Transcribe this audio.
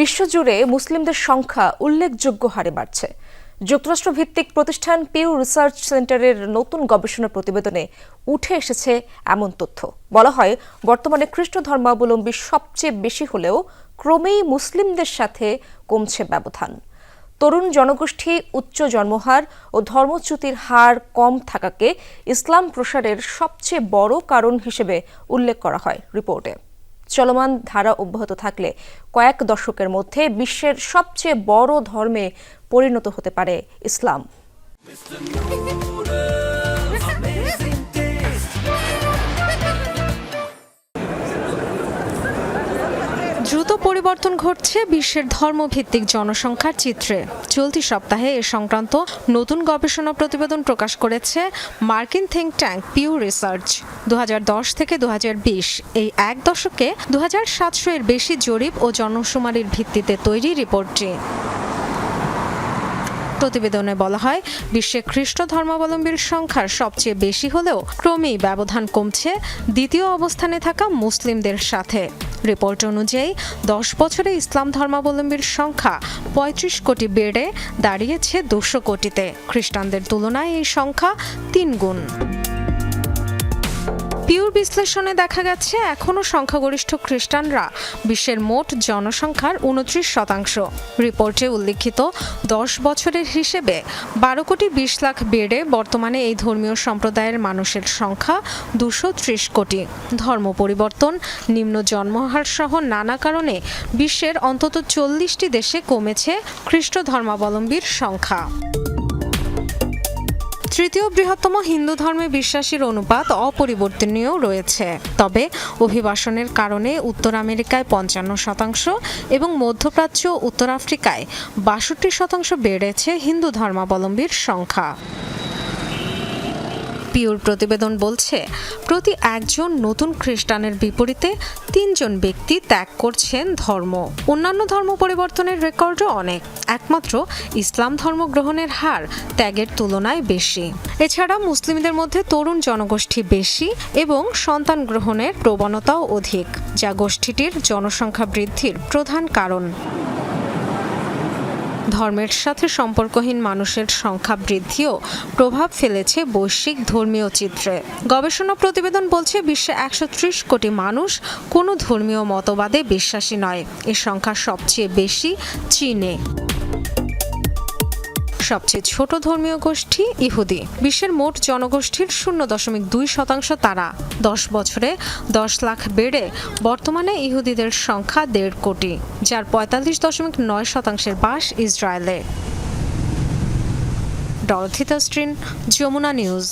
বিশ্বজুড়ে মুসলিমদের সংখ্যা উল্লেখযোগ্য হারে বাড়ছে। যুক্তরাষ্ট্র ভিত্তিক প্রতিষ্ঠান পিউ রিসার্চ সেন্টারের নতুন গবেষণা প্রতিবেদনে উঠে এসেছে এমন তথ্য। বলা হয়, বর্তমানে খ্রিস্ট ধর্মাবলম্বী সবচেয়ে বেশি হলেও ক্রমেই মুসলিমদের সাথে কমছে ব্যবধান। তরুণ জনগোষ্ঠী, উচ্চ জন্মহার ও ধর্মচ্যুতির হার কম থাকাকে ইসলাম প্রসারের সবচেয়ে বড় কারণ হিসেবে উল্লেখ করা হয় রিপোর্টে। চলমান ধারা অব্যাহত থাকলে কয়েক দশকের মধ্যে বিশ্বের সবচেয়ে বড় ধর্মে পরিণত হতে পারে ইসলাম। পরিবর্তন ঘটছে বিশ্বের ধর্মভিত্তিক জনসংখ্যার চিত্রে। চলতি সপ্তাহে এ সংক্রান্ত নতুন গবেষণা প্রতিবেদন প্রকাশ করেছে মার্কিন থিঙ্ক ট্যাঙ্ক পিউ রিসার্চ। দু হাজার দশ থেকে দু হাজার বিশ এই এক দশকে দু হাজার সাতশো এর বেশি জরিপ ও জনশুমারির ভিত্তিতে তৈরি রিপোর্টটি। প্রতিবেদনে বলা হয়, বিশ্বে খ্রিস্ট ধর্মাবলম্বীর সংখ্যা সবচেয়ে বেশি হলেও ক্রমেই ব্যবধান কমছে দ্বিতীয় অবস্থানে থাকা মুসলিমদের সাথে। রিপোর্ট অনুযায়ী, দশ বছরে ইসলাম ধর্মাবলম্বীর সংখ্যা পঁয়ত্রিশ কোটি বেড়ে দাঁড়িয়েছে দুশো কোটিতে। খ্রিস্টানদের তুলনায় এই সংখ্যা তিন গুণ পিউর বিশ্লেষণে দেখা গেছে এখনও সংখ্যাগরিষ্ঠ খ্রিস্টানরা বিশ্বের মোট জনসংখ্যার উনত্রিশ শতাংশ। রিপোর্টে উল্লিখিত দশ বছরের হিসেবে বারো কোটি বিশ লাখ বেড়ে বর্তমানে এই ধর্মীয় সম্প্রদায়ের মানুষের সংখ্যা দুশো ত্রিশ কোটি। ধর্ম পরিবর্তন, নিম্ন জন্মহার সহ নানা কারণে বিশ্বের অন্তত চল্লিশটি দেশে কমেছে খ্রিস্ট ধর্মাবলম্বীর সংখ্যা। তৃতীয় বৃহত্তম হিন্দু ধর্মে বিশ্বাসীর অনুপাত অপরিবর্তনীয় রয়েছে। তবে অভিবাসনের কারণে উত্তর আমেরিকায় পঞ্চান্ন শতাংশ এবং মধ্যপ্রাচ্য উত্তর আফ্রিকায় বাষট্টি শতাংশ বেড়েছে হিন্দু ধর্মাবলম্বীর সংখ্যা। পিওর প্রতিবেদন বলছে, প্রতি একজন নতুন খ্রিস্টানের বিপরীতে তিনজন ব্যক্তি ত্যাগ করছেন ধর্ম। অন্যান্য ধর্ম পরিবর্তনের রেকর্ডও অনেক। একমাত্র ইসলাম ধর্ম গ্রহণের হার ত্যাগের তুলনায় বেশি। এছাড়া মুসলিমদের মধ্যে তরুণ জনগোষ্ঠী বেশি এবং সন্তান গ্রহণের প্রবণতাও অধিক, যা গোষ্ঠীটির জনসংখ্যা বৃদ্ধির প্রধান কারণ। ধর্মের সাথে সম্পর্কহীন মানুষের সংখ্যা বৃদ্ধিও প্রভাব ফেলেছে বৈশ্বিক ধর্মীয় চিত্রে। গবেষণা প্রতিবেদন বলছে, বিশ্বে একশো ত্রিশ কোটি মানুষ কোনো ধর্মীয় মতবাদে বিশ্বাসী নয়। এ সংখ্যা সবচেয়ে বেশি চীনে। সবচেয়ে ছোট ধর্মীয় গোষ্ঠী ইহুদি। বিশ্বের মোট জনগোষ্ঠীর শূন্য দশমিক দুই শতাংশ তারা। দশ বছরে দশ লাখ বেড়ে বর্তমানে ইহুদিদের সংখ্যা দেড় কোটি, যার পঁয়তাল্লিশ দশমিক নয় শতাংশের বাস ইসরায়েলে। ডরথিতা স্ট্রিন যমুনা নিউজ।